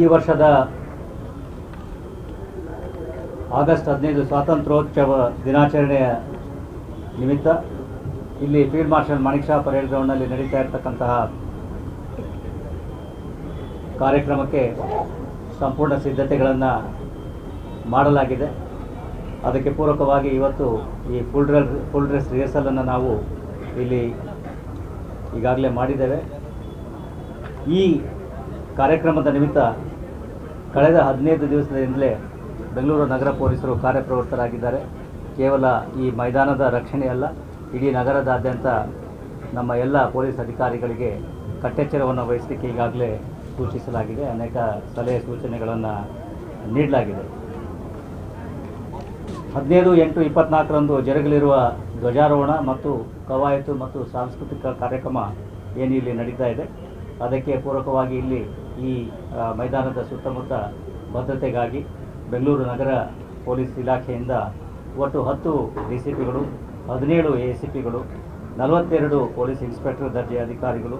ಈ ವರ್ಷದ ಆಗಸ್ಟ್ ಹದಿನೈದು ಸ್ವಾತಂತ್ರ್ಯೋತ್ಸವ ದಿನಾಚರಣೆಯ ನಿಮಿತ್ತ ಇಲ್ಲಿ field marshal Manik Sha parade ಗ್ರೌಂಡ್ನಲ್ಲಿ ನಡೀತಾ ಇರತಕ್ಕಂತಹ ಕಾರ್ಯಕ್ರಮಕ್ಕೆ ಸಂಪೂರ್ಣ ಸಿದ್ಧತೆಗಳನ್ನು ಮಾಡಲಾಗಿದೆ. ಅದಕ್ಕೆ ಪೂರಕವಾಗಿ ಇವತ್ತು ಈ ಫುಲ್ ಡ್ರೆಸ್ ಫುಲ್ ಡ್ರೆಸ್ ರಿಹರ್ಸಲನ್ನು ನಾವು ಇಲ್ಲಿ ಈಗಾಗಲೇ ಮಾಡಿದ್ದೇವೆ. ಈ ಕಾರ್ಯಕ್ರಮದ ನಿಮಿತ್ತ ಕಳೆದ ಹದಿನೈದು ದಿವಸದಿಂದಲೇ ಬೆಂಗಳೂರು ನಗರ ಪೊಲೀಸರು ಕಾರ್ಯಪ್ರವೃತ್ತರಾಗಿದ್ದಾರೆ. ಕೇವಲ ಈ ಮೈದಾನದ ರಕ್ಷಣೆಯಲ್ಲ ಇಡೀ ನಗರದಾದ್ಯಂತ ನಮ್ಮ ಎಲ್ಲ ಪೊಲೀಸ್ ಅಧಿಕಾರಿಗಳಿಗೆ ಕಟ್ಟೆಚ್ಚರವನ್ನು ವಹಿಸಲಿಕ್ಕೆ ಈಗಾಗಲೇ ಸೂಚಿಸಲಾಗಿದೆ. ಅನೇಕ ಸಲಹೆ ಸೂಚನೆಗಳನ್ನು ನೀಡಲಾಗಿದೆ. ಹದಿನೈದು ಎಂಟು ಇಪ್ಪತ್ನಾಲ್ಕರಂದು ಜರುಗಲಿರುವ ಧ್ವಜಾರೋಹಣ ಮತ್ತು ಕವಾಯತು ಮತ್ತು ಸಾಂಸ್ಕೃತಿಕ ಕಾರ್ಯಕ್ರಮ ಏನು ಇಲ್ಲಿ ನಡೀತಾ ಇದೆ, ಅದಕ್ಕೆ ಪೂರಕವಾಗಿ ಇಲ್ಲಿ ಈ ಮೈದಾನದ ಸುತ್ತಮುತ್ತ ಭದ್ರತೆಗಾಗಿ ಬೆಂಗಳೂರು ನಗರ ಪೊಲೀಸ್ ಇಲಾಖೆಯಿಂದ ಒಟ್ಟು ಹತ್ತು ಡಿ ಸಿ ಪಿಗಳು ಹದಿನೇಳು ಎ ಸಿ ಪಿಗಳು ನಲವತ್ತೆರಡು ಪೊಲೀಸ್ ಇನ್ಸ್ಪೆಕ್ಟರ್ ದರ್ಜೆ ಅಧಿಕಾರಿಗಳು,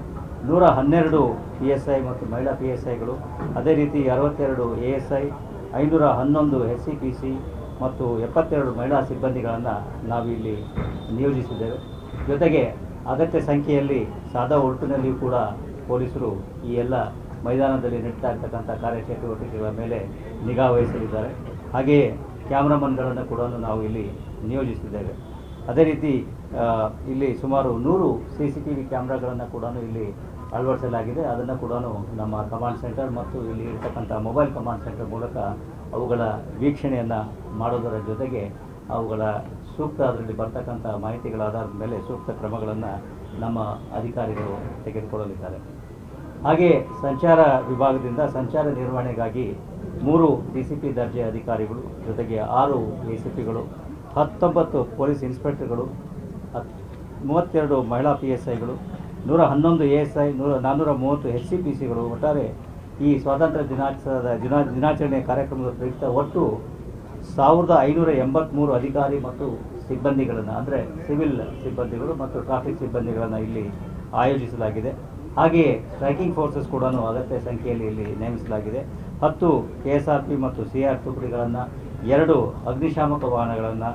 ನೂರ ಹನ್ನೆರಡು ಪಿ ಎಸ್ ಐ ಮತ್ತು ಮಹಿಳಾ ಪಿ ಎಸ್ ಐಗಳು ಅದೇ ರೀತಿ ಅರವತ್ತೆರಡು ಎ ಎಸ್ ಐ ಐನೂರ ಹನ್ನೊಂದು ಎಸ್ ಸಿ ಪಿ ಸಿ ಮತ್ತು ಎಪ್ಪತ್ತೆರಡು ಮಹಿಳಾ ಸಿಬ್ಬಂದಿಗಳನ್ನು ನಾವು ಇಲ್ಲಿ ನಿಯೋಜಿಸಿದ್ದೇವೆ. ಜೊತೆಗೆ ಅಗತ್ಯ ಸಂಖ್ಯೆಯಲ್ಲಿ ಸಾದಾ ಒಟ್ಟಿನಲ್ಲಿಯೂ ಕೂಡ ಪೊಲೀಸರು ಈ ಎಲ್ಲ ಮೈದಾನದಲ್ಲಿ ನಡೀತಾ ಇರ್ತಕ್ಕಂಥ ಕಾರ್ಯಚಟುವಟಿಕೆಗಳ ಮೇಲೆ ನಿಗಾ ವಹಿಸಲಿದ್ದಾರೆ. ಹಾಗೆಯೇ ಕ್ಯಾಮ್ರಾಮನ್ಗಳನ್ನು ಕೂಡ ನಾವು ಇಲ್ಲಿ ನಿಯೋಜಿಸಿದ್ದೇವೆ ಅದೇ ರೀತಿ ಇಲ್ಲಿ ಸುಮಾರು ನೂರು ಸಿ ಸಿ ಟಿ ವಿ ಕ್ಯಾಮ್ರಾಗಳನ್ನು ಕೂಡ ಇಲ್ಲಿ ಅಳವಡಿಸಲಾಗಿದೆ. ಅದನ್ನು ಕೂಡ ನಮ್ಮ ಕಮಾಂಡ್ ಸೆಂಟರ್ ಮತ್ತು ಇಲ್ಲಿ ಇರ್ತಕ್ಕಂಥ ಮೊಬೈಲ್ ಕಮಾಂಡ್ ಸೆಂಟರ್ ಮೂಲಕ ಅವುಗಳ ವೀಕ್ಷಣೆಯನ್ನು ಮಾಡೋದರ ಜೊತೆಗೆ ಅವುಗಳ ಸೂಕ್ತ ಅದರಲ್ಲಿ ಬರ್ತಕ್ಕಂಥ ಮಾಹಿತಿಗಳ ಆಧಾರದ ಮೇಲೆ ಸೂಕ್ತ ಕ್ರಮಗಳನ್ನು ನಮ್ಮ ಅಧಿಕಾರಿಗಳು ತೆಗೆದುಕೊಳ್ಳಲಿದ್ದಾರೆ. ಹಾಗೆ ಸಂಚಾರ ವಿಭಾಗದಿಂದ ಸಂಚಾರ ನಿರ್ವಹಣೆಗಾಗಿ ಮೂರು ಡಿ ಸಿ ಪಿ ದರ್ಜೆ ಅಧಿಕಾರಿಗಳು, ಜೊತೆಗೆ ಆರು ಎ ಸಿ ಪಿಗಳು ಹತ್ತೊಂಬತ್ತು ಪೊಲೀಸ್ ಇನ್ಸ್ಪೆಕ್ಟರ್ಗಳು, ಹತ್, ಮೂವತ್ತೆರಡು ಮಹಿಳಾ ಪಿ ಎಸ್ ಐಗಳು, ನೂರ ಹನ್ನೊಂದು ಎ ಎಸ್ ಐ, ನೂರ ನಾನ್ನೂರ ಮೂವತ್ತು ಎಸ್ ಸಿ ಪಿ ಸಿಗಳು ಒಟ್ಟಾರೆ ಈ ಸ್ವಾತಂತ್ರ್ಯ ದಿನಾಚರಣದ ದಿನ, ದಿನಾಚರಣೆ ಕಾರ್ಯಕ್ರಮದ ಪ್ರಯುಕ್ತ ಒಟ್ಟು ಸಾವಿರದ ಐನೂರ ಎಂಬತ್ತ್ಮೂರು ಅಧಿಕಾರಿ ಮತ್ತು ಸಿಬ್ಬಂದಿಗಳನ್ನು, ಅಂದರೆ ಸಿವಿಲ್ ಸಿಬ್ಬಂದಿಗಳು ಮತ್ತು ಟ್ರಾಫಿಕ್ ಸಿಬ್ಬಂದಿಗಳನ್ನು ಇಲ್ಲಿ ಆಯೋಜಿಸಲಾಗಿದೆ. ಹಾಗೆಯೇ ಸ್ಟ್ರೈಕಿಂಗ್ ಫೋರ್ಸಸ್ ಕೂಡ ಅಗತ್ಯ ಸಂಖ್ಯೆಯಲ್ಲಿ ಇಲ್ಲಿ ನೇಮಿಸಲಾಗಿದೆ. ಹತ್ತು ಕೆ ಎಸ್ ಆರ್ ಪಿ ಮತ್ತು ಸಿ ಆರ್ ತುಕಡಿಗಳನ್ನು, ಎರಡು ಅಗ್ನಿಶಾಮಕ ವಾಹನಗಳನ್ನು,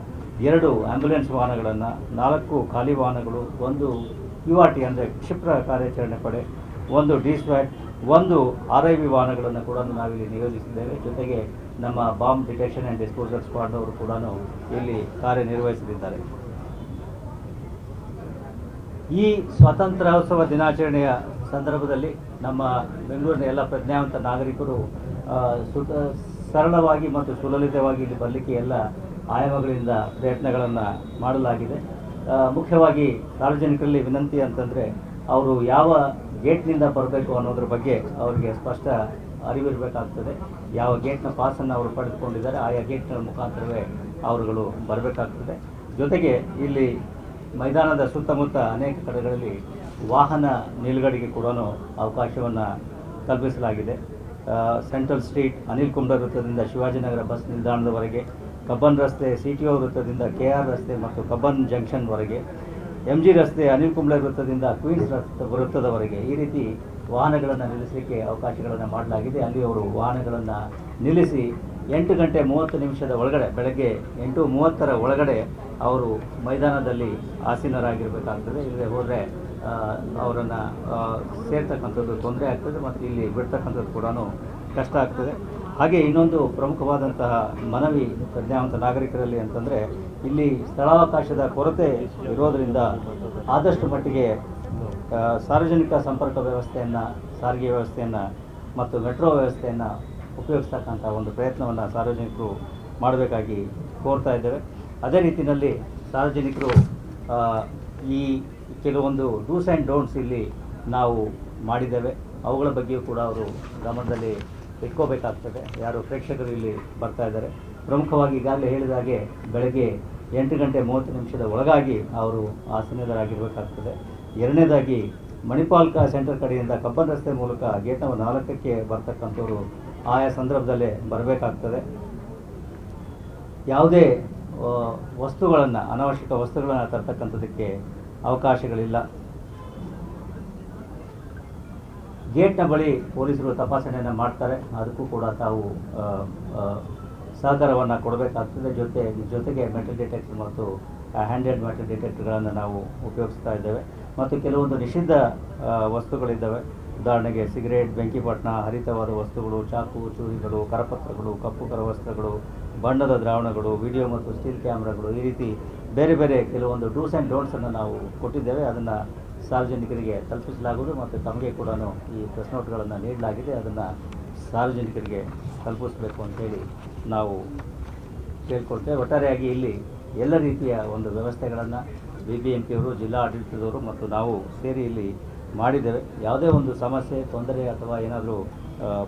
ಎರಡು ಆ್ಯಂಬುಲೆನ್ಸ್ ವಾಹನಗಳನ್ನು, ನಾಲ್ಕು ಖಾಲಿ ವಾಹನಗಳು, ಒಂದು ಯು ಆರ್ ಟಿ ಅಂದರೆ ಕ್ಷಿಪ್ರ ಕಾರ್ಯಾಚರಣೆ ಪಡೆ, ಒಂದು ಡಿ ಸ್ವ್ಯಾಟ್ ಒಂದು ಆರ್ ಐ ವಿ ವಾಹನಗಳನ್ನು ಕೂಡ ನಾವಿಲ್ಲಿ ನಿಯೋಜಿಸಿದ್ದೇವೆ. ಜೊತೆಗೆ ನಮ್ಮ ಬಾಂಬ್ ಡಿಟೆಕ್ಷನ್ ಆ್ಯಂಡ್ ಡಿಸ್ಪೋಸಲ್ ಸ್ಕ್ವಾಡ್ನವರು ಕೂಡ ಇಲ್ಲಿ ಕಾರ್ಯನಿರ್ವಹಿಸಲಿದ್ದಾರೆ. ಈ ಸ್ವಾತಂತ್ರ್ಯೋತ್ಸವ ದಿನಾಚರಣೆಯ ಸಂದರ್ಭದಲ್ಲಿ ನಮ್ಮ ಬೆಂಗಳೂರಿನ ಎಲ್ಲ ಪ್ರಜ್ಞಾವಂತ ನಾಗರಿಕರು ಸರಳವಾಗಿ ಮತ್ತು ಸುಲಲಿತವಾಗಿ ಇಲ್ಲಿ ಬರಲಿಕ್ಕೆ ಎಲ್ಲ ಆಯಾಮಗಳಿಂದ ಪ್ರಯತ್ನಗಳನ್ನು ಮಾಡಲಾಗಿದೆ. ಮುಖ್ಯವಾಗಿ ಸಾರ್ವಜನಿಕರಲ್ಲಿ ವಿನಂತಿ ಅಂತಂದರೆ ಅವರು ಯಾವ ಗೇಟ್ನಿಂದ ಬರಬೇಕು ಅನ್ನೋದ್ರ ಬಗ್ಗೆ ಅವರಿಗೆ ಸ್ಪಷ್ಟ ಅರಿವಿರಬೇಕಾಗ್ತದೆ ಯಾವ ಗೇಟ್ನ ಪಾಸನ್ನು ಅವರು ಪಡೆದುಕೊಂಡಿದ್ದಾರೆ, ಆಯಾ ಗೇಟ್ನ ಮುಖಾಂತರವೇ ಅವರುಗಳು ಬರಬೇಕಾಗ್ತದೆ. ಜೊತೆಗೆ ಇಲ್ಲಿ ಮೈದಾನದ ಸುತ್ತಮುತ್ತ ಅನೇಕ ಕಡೆಗಳಲ್ಲಿ ವಾಹನ ನಿಲುಗಡೆಗೆ ಕೂಡ ಅವಕಾಶವನ್ನು ಕಲ್ಪಿಸಲಾಗಿದೆ. ಸೆಂಟ್ರಲ್ ಸ್ಟ್ರೀಟ್ ಅನಿಲ್ ಕುಂಬ್ಳ ವೃತ್ತದಿಂದ ಶಿವಾಜಿನಗರ ಬಸ್ ನಿಲ್ದಾಣದವರೆಗೆ, ಕಬ್ಬನ್ ರಸ್ತೆ ಸಿ ಟಿ ಒ ವೃತ್ತದಿಂದ ಕೆ ಆರ್ ರಸ್ತೆ ಮತ್ತು ಕಬ್ಬನ್ ಜಂಕ್ಷನ್ವರೆಗೆ ಎಂ ಜಿ ರಸ್ತೆ ಅನಿಲ್ ಕುಂಬ್ಳೆ ವೃತ್ತದಿಂದ ಕ್ವೀನ್ಸ್ ರಸ್ತೆ ವೃತ್ತದವರೆಗೆ ಈ ರೀತಿ ವಾಹನಗಳನ್ನು ನಿಲ್ಲಿಸಲಿಕ್ಕೆ ಅವಕಾಶಗಳನ್ನು ಮಾಡಲಾಗಿದೆ. ಅಲ್ಲಿ ಅವರು ವಾಹನಗಳನ್ನು ನಿಲ್ಲಿಸಿ ಎಂಟು ಗಂಟೆ ಮೂವತ್ತು ನಿಮಿಷದ ಒಳಗಡೆ, ಬೆಳಗ್ಗೆ ಎಂಟು ಮೂವತ್ತರ ಒಳಗಡೆ ಅವರು ಮೈದಾನದಲ್ಲಿ ಆಸೀನರಾಗಿರಬೇಕಾಗ್ತದೆ. ಇಲ್ಲದೆ ಹೋದರೆ ಅವರನ್ನು ಸೇರ್ತಕ್ಕಂಥದ್ದು ತೊಂದರೆ ಆಗ್ತದೆ ಮತ್ತು ಇಲ್ಲಿ ಬಿಡ್ತಕ್ಕಂಥದ್ದು ಕೂಡ ಕಷ್ಟ ಆಗ್ತದೆ. ಹಾಗೆ ಇನ್ನೊಂದು ಪ್ರಮುಖವಾದಂತಹ ಮನವಿ ಪ್ರಜ್ಞಾವಂತ ನಾಗರಿಕರಲ್ಲಿ ಅಂತಂದರೆ, ಇಲ್ಲಿ ಸ್ಥಳಾವಕಾಶದ ಕೊರತೆ ಇರೋದರಿಂದ ಆದಷ್ಟು ಮಟ್ಟಿಗೆ ಸಾರ್ವಜನಿಕ ಸಂಪರ್ಕ ವ್ಯವಸ್ಥೆಯನ್ನು, ಸಾರಿಗೆ ವ್ಯವಸ್ಥೆಯನ್ನು ಮತ್ತು ಮೆಟ್ರೋ ವ್ಯವಸ್ಥೆಯನ್ನು ಉಪಯೋಗಿಸ್ತಕ್ಕಂಥ ಒಂದು ಪ್ರಯತ್ನವನ್ನು ಸಾರ್ವಜನಿಕರು ಮಾಡಬೇಕಾಗಿ ಕೋರ್ತಾ ಇದ್ದೇವೆ. ಅದೇ ರೀತಿಯಲ್ಲಿ ಸಾರ್ವಜನಿಕರು ಈ ಕೆಲವೊಂದು ಡೂಸ್ ಆ್ಯಂಡ್ ಡೋಂಟ್ಸ್ ಇಲ್ಲಿ ನಾವು ಮಾಡಿದ್ದೇವೆ. ಅವುಗಳ ಬಗ್ಗೆಯೂ ಕೂಡ ಅವರು ಗಮನದಲ್ಲಿ ಇಟ್ಕೋಬೇಕಾಗ್ತದೆ. ಯಾರು ಪ್ರೇಕ್ಷಕರು ಇಲ್ಲಿ ಬರ್ತಾ ಇದ್ದಾರೆ. ಪ್ರಮುಖವಾಗಿ ಈಗಾಗಲೇ ಹೇಳಿದ ಹಾಗೆ ಬೆಳಗ್ಗೆ ಎಂಟು ಗಂಟೆ ಮೂವತ್ತು ನಿಮಿಷದ ಒಳಗಾಗಿ ಅವರು ಆಸೀನರಾಗಿರಬೇಕಾಗ್ತದೆ. ಎರಡನೇದಾಗಿ ಮಣಿಪಾಲ್ಕ ಸೆಂಟರ್ ಕಡೆಯಿಂದ ಕಬ್ಬನ್ ರಸ್ತೆ ಮೂಲಕ ಗೇಟ್ ನಂಬರ್ ನಾಲ್ಕಕ್ಕೆ ಬರ್ತಕ್ಕಂಥವ್ರು ಆಯಾ ಸಂದರ್ಭದಲ್ಲೇ ಬರಬೇಕಾಗ್ತದೆ. ಯಾವುದೇ ವಸ್ತುಗಳನ್ನು, ಅನಾವಶ್ಯಕ ವಸ್ತುಗಳನ್ನು ತರ್ತಕ್ಕಂಥದಕ್ಕೆ ಅವಕಾಶಗಳಿಲ್ಲ. ಗೇಟ್ನ ಬಳಿ ಪೊಲೀಸರು ತಪಾಸಣೆಯನ್ನು ಮಾಡ್ತಾರೆ. ಅದಕ್ಕೂ ಕೂಡ ತಾವು ಸಹಕಾರವನ್ನು ಕೊಡಬೇಕಾಗ್ತದೆ. ಜೊತೆ, ಜೊತೆಗೆ ಮೆಟಲ್ ಡಿಟೆಕ್ಟರ್ ಮತ್ತು ಹ್ಯಾಂಡೆಡ್ ಮೆಟಲ್ ಡಿಟೆಕ್ಟರ್ಗಳನ್ನು ನಾವು ಉಪಯೋಗಿಸ್ತಾ ಇದ್ದೇವೆ. ಮತ್ತು ಕೆಲವೊಂದು ನಿಷಿದ್ಧ ವಸ್ತುಗಳಿದ್ದಾವೆ. ಉದಾಹರಣೆಗೆ ಸಿಗರೇಟ್ ಬೆಂಕಿಪಟ್ಟಣ ಹರಿತವಾದ ವಸ್ತುಗಳು, ಚಾಕು, ಚೂರಿಗಳು, ಕರಪತ್ರಗಳು, ಕಪ್ಪು ಕರವಸ್ತ್ರಗಳು, ಬಣ್ಣದ ದ್ರಾವಣಗಳು, ವಿಡಿಯೋ ಮತ್ತು ಸ್ಟೀಲ್ ಕ್ಯಾಮ್ರಾಗಳು ಈ ರೀತಿ ಬೇರೆ ಬೇರೆ ಕೆಲವೊಂದು ಡೂಸ್ ಆ್ಯಂಡ್ ಡೋಂಟ್ಸನ್ನು ನಾವು ಕೊಟ್ಟಿದ್ದೇವೆ. ಅದನ್ನು ಸಾರ್ವಜನಿಕರಿಗೆ ತಲುಪಿಸಲಾಗುವುದು ಮತ್ತು ತಮಗೆ ಕೂಡ ಈ ಪ್ರೆಸ್ ನೋಟ್ಗಳನ್ನು ನೀಡಲಾಗಿದೆ. ಅದನ್ನು ಸಾರ್ವಜನಿಕರಿಗೆ ತಲುಪಿಸಬೇಕು ಅಂತೇಳಿ ನಾವು ಕೇಳ್ಕೊಳ್ತೇವೆ. ಒಟ್ಟಾರೆಯಾಗಿ ಇಲ್ಲಿ ಎಲ್ಲ ರೀತಿಯ ಒಂದು ವ್ಯವಸ್ಥೆಗಳನ್ನು ಬಿ ಬಿ ಎಂ ಪಿಯವರು ಜಿಲ್ಲಾ ಆಡಳಿತದವರು ಮತ್ತು ನಾವು ಸೇರಿ ಇಲ್ಲಿ ಮಾಡಿದ್ದೇವೆ. ಯಾವುದೇ ಒಂದು ಸಮಸ್ಯೆ, ತೊಂದರೆ ಅಥವಾ ಏನಾದರೂ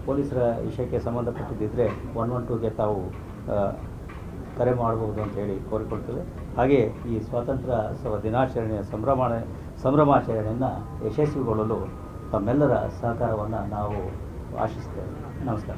ಪೊಲೀಸರ ವಿಷಯಕ್ಕೆ ಸಂಬಂಧಪಟ್ಟಿದ್ದರೆ ಒನ್ ಒನ್ ಟೂಗೆ ತಾವು ಕರೆ ಮಾಡಬಹುದು ಅಂತ ಹೇಳಿ ಕೋರಿಕೊಳ್ತೇವೆ. ಹಾಗೆ ಈ ಸ್ವಾತಂತ್ರ್ಯೋತ್ಸವ ದಿನಾಚರಣೆಯ ಸಂಭ್ರಮ ಸಂಭ್ರಮಾಚರಣೆಯನ್ನು ಯಶಸ್ವಿಗೊಳ್ಳಲು ತಮ್ಮೆಲ್ಲರ ಸಹಕಾರವನ್ನು ನಾವು ಆಶಿಸ್ತೇವೆ. ನಮಸ್ಕಾರ.